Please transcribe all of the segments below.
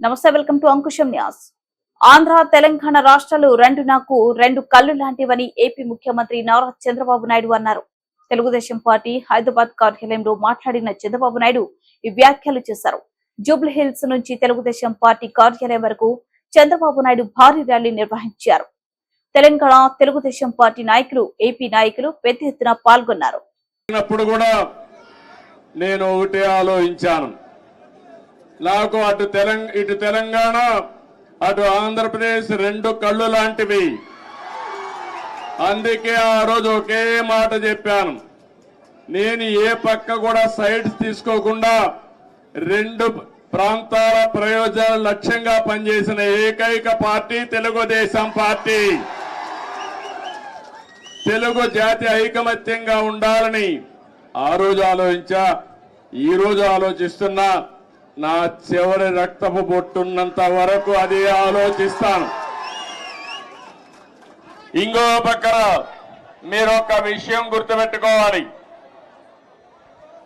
నమస్తే welcome to Ankusam Nyas. Andhra Telangana రాష్ట్రాలు రెండు నాకు రెండు కళ్ళు లాంటివని ఏపీ ముఖ్యమంత్రి నారా చంద్రబాబు నాయుడు అన్నారు. తెలుగుదేశం పార్టీ హైదరాబాద్ కార్యాలయంలో మాట్లాడిన చంద్రబాబు నాయుడు ఈ వ్యాఖ్యలు చేశారు. జూబ్లీ హిల్స్ నుంచి తెలుగుదేశం పార్టీ కార్యాలయం వరకు చంద్రబాబు నాయుడు భారీ ర్యాలీ నిర్వహించారు. తెలంగాణ తెలుగుదేశం పార్టీ నాయకులు ఏపీ నాయకులు పెద్ద ఎత్తున పాల్గొన్నారు. నేను ఒకటే ఆలోచించాను. నాకు అటు తెలంగ ఇటు తెలంగాణ అటు ఆంధ్రప్రదేశ్ రెండు కళ్ళు లాంటివి. అందుకే ఆ రోజు ఒకే మాట చెప్పాను. నేను ఏ పక్క కూడా సైడ్స్ తీసుకోకుండా రెండు ప్రాంతాల ప్రయోజనాల లక్ష్యంగా పనిచేసిన ఏకైక పార్టీ తెలుగుదేశం పార్టీ. తెలుగు జాతి ఐకమత్యంగా ఉండాలని ఆ రోజు ఆలోచించా ఈ రోజు ఆలోచిస్తున్నా. నా చివరి రక్తపు బొట్టున్నంత వరకు అది ఆలోచిస్తాను. ఇంకో పక్కన మీరు ఒక విషయం గుర్తుపెట్టుకోవాలి.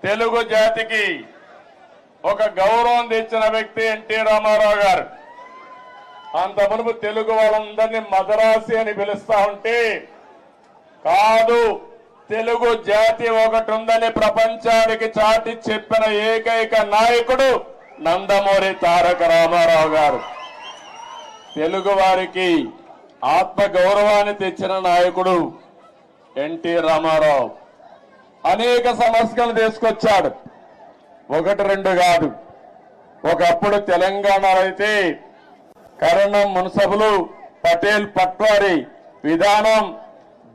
తెలుగు జాతికి ఒక గౌరవం తెచ్చిన వ్యక్తి ఎన్టీ రామారావు గారు. అంత మునుపు తెలుగు వాళ్ళందరినీ మదరాసి అని పిలుస్తా ఉంటే కాదు తెలుగు జాతి ఒకటి ఉందని ప్రపంచానికి చాటి చెప్పిన ఏకైక నాయకుడు నందమూరి తారక రామారావు గారు. తెలుగు వారికి ఆత్మ గౌరవాన్ని తెచ్చిన నాయకుడు ఎన్టీ రామారావు. అనేక సమస్యలు తీసుకొచ్చాడు. ఒకటి రెండు కాదు. ఒకప్పుడు తెలంగాణలో అయితే కరణం మున్సబులు పటేల్ పట్వారి విధానం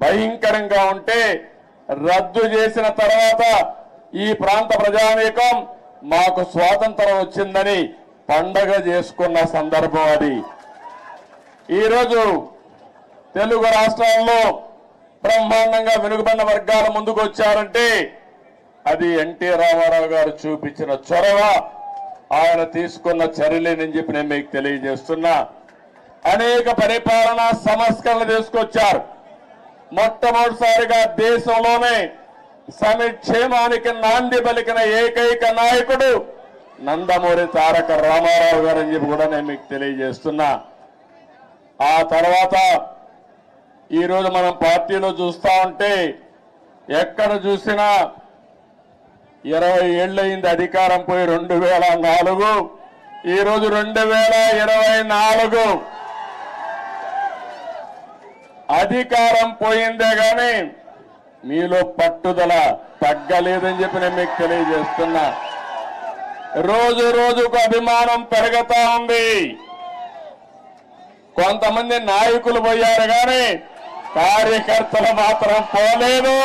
భయంకరంగా ఉంటే రద్దు చేసిన తర్వాత ఈ ప్రాంత ప్రజానీకం మాకు స్వాతంత్రం వచ్చిందని పండగ చేసుకున్న సందర్భం అది. ఈరోజు తెలుగు రాష్ట్రాల్లో బ్రహ్మాండంగా వెనుకబడిన వర్గాలు ముందుకు వచ్చారంటే అది ఎన్టీ రామారావు గారు చూపించిన చొరవ. ఆయన తీసుకున్న చర్యలేనని చెప్పి నేను మీకు తెలియజేస్తున్నా. అనేక పరిపాలనా సంస్కరణలు తీసుకొచ్చారు. మొట్టమొదటిసారిగా దేశంలోనే సమిక్షేమానికి నాంది పలికిన ఏకైక నాయకుడు నందమూరి తారక రామారావు గారు అని చెప్పి కూడా నేను మీకు తెలియజేస్తున్నా. ఆ తర్వాత ఈరోజు మనం పార్టీలో చూస్తా ఉంటే ఎక్కడ చూసినా ఇరవై ఏళ్ళయింది అధికారం పోయి రెండు వేల నాలుగు ఈరోజు రెండు వేల ఇరవై నాలుగు. అధికారం పోయిందే కానీ మీలో పట్టుదల తగ్గలేదని చెప్పి నేను మీకు తెలియజేస్తున్నా. రోజు రోజుకు అభిమానం పెరుగుతా ఉంది. కొంతమంది నాయకులు పోయారు కానీ కార్యకర్తలు మాత్రం పోలేదు.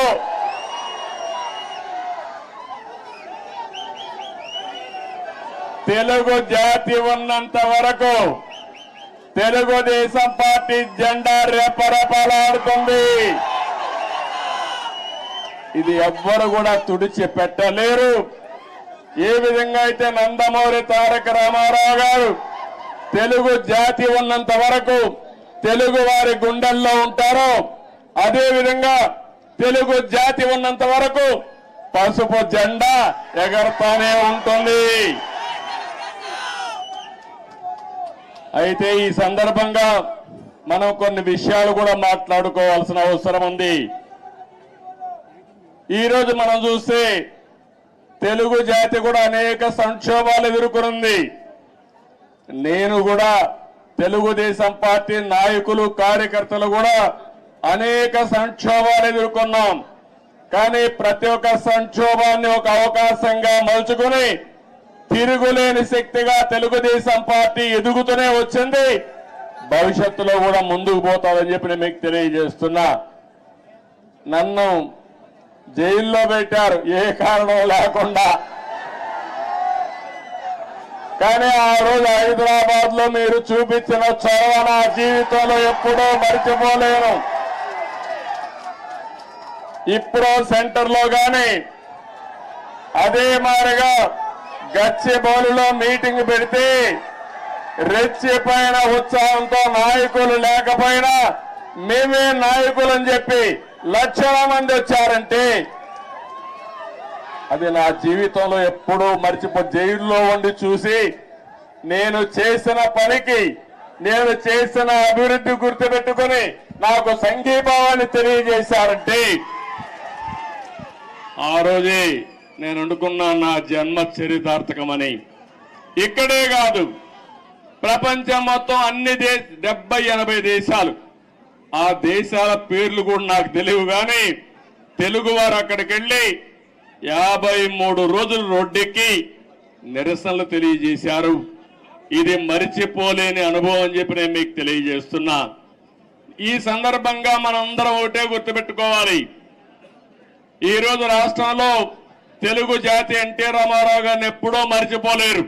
తెలుగు జాతి ఉన్నంత వరకు తెలుగుదేశం పార్టీ జెండా రెపరెపలాడుతుంది. ఇది ఎవ్వరు కూడా తుడిచి పెట్టలేరు. ఏ విధంగా అయితే నందమూరి తారక రామారావు గారు తెలుగు జాతి ఉన్నంత వరకు తెలుగు వారి గుండెల్లో ఉంటారో అదేవిధంగా తెలుగు జాతి ఉన్నంత వరకు పసుపు జెండా ఎగరతానే ఉంటుంది. అయితే ఈ సందర్భంగా మనం కొన్ని విషయాలు కూడా మాట్లాడుకోవాల్సిన అవసరం ఉంది. ఈరోజు మనం చూస్తే తెలుగు జాతి కూడా అనేక సంక్షోభాలు ఎదుర్కొనుంది. నేను కూడా తెలుగుదేశం పార్టీ నాయకులు కార్యకర్తలు కూడా అనేక సంక్షోభాలు ఎదుర్కొన్నాం. కానీ ప్రతి ఒక్క సంక్షోభాన్ని ఒక అవకాశంగా మలుచుకుని తిరుగులేని శక్తిగా తెలుగుదేశం పార్టీ ఎదుగుతూనే వచ్చింది. భవిష్యత్తులో కూడా ముందుకు పోతాదని చెప్పి నేను మీకు తెలియజేస్తున్నా. నన్ను జైల్లో పెట్టారు. ఏ కారణం లేకుండా. కానీ ఆ రోజు హైదరాబాద్లో మీరు చూపించిన చొరవ నా జీవితంలో ఎప్పుడూ మర్చిపోలేను. ఇప్పుడు సెంటర్లో కానీ అదే మారిగా గచ్చిబౌలిలో మీటింగ్ పెడితే రెచ్చిపోయిన ఉత్సాహంతో నాయకులు లేకపోయినా మేమే నాయకులని చెప్పి లక్షల మంది వచ్చారంటే అది నా జీవితంలో ఎప్పుడూ మర్చిపో జైల్లో ఉండి చూసి నేను చేసిన పనికి నేను చేసిన అభివృద్ధి గుర్తుపెట్టుకుని నాకు సంఘీభావాన్ని తెలియజేశారంటే ఆ రోజే నేను అనుకున్నా నా జన్మ చరితార్థకమని. ఇక్కడే కాదు ప్రపంచం మొత్తం అన్ని దేశ డెబ్బై ఎనభై దేశాలు ఆ దేశాల పేర్లు కూడా నాకు తెలియవు కానీ తెలుగు వారు అక్కడికి వెళ్ళి యాభై మూడు రోజులు రోడ్డెక్కి నిరసనలు తెలియజేశారు. ఇది మరిచిపోలేని అనుభవం అని చెప్పి నేను మీకు తెలియజేస్తున్నా. ఈ సందర్భంగా మనందరం ఒకటే గుర్తుపెట్టుకోవాలి. ఈ రోజు రాష్ట్రంలో తెలుగు జాతి ఎన్టీ రామారావు గారిని ఎప్పుడో మర్చిపోలేరు.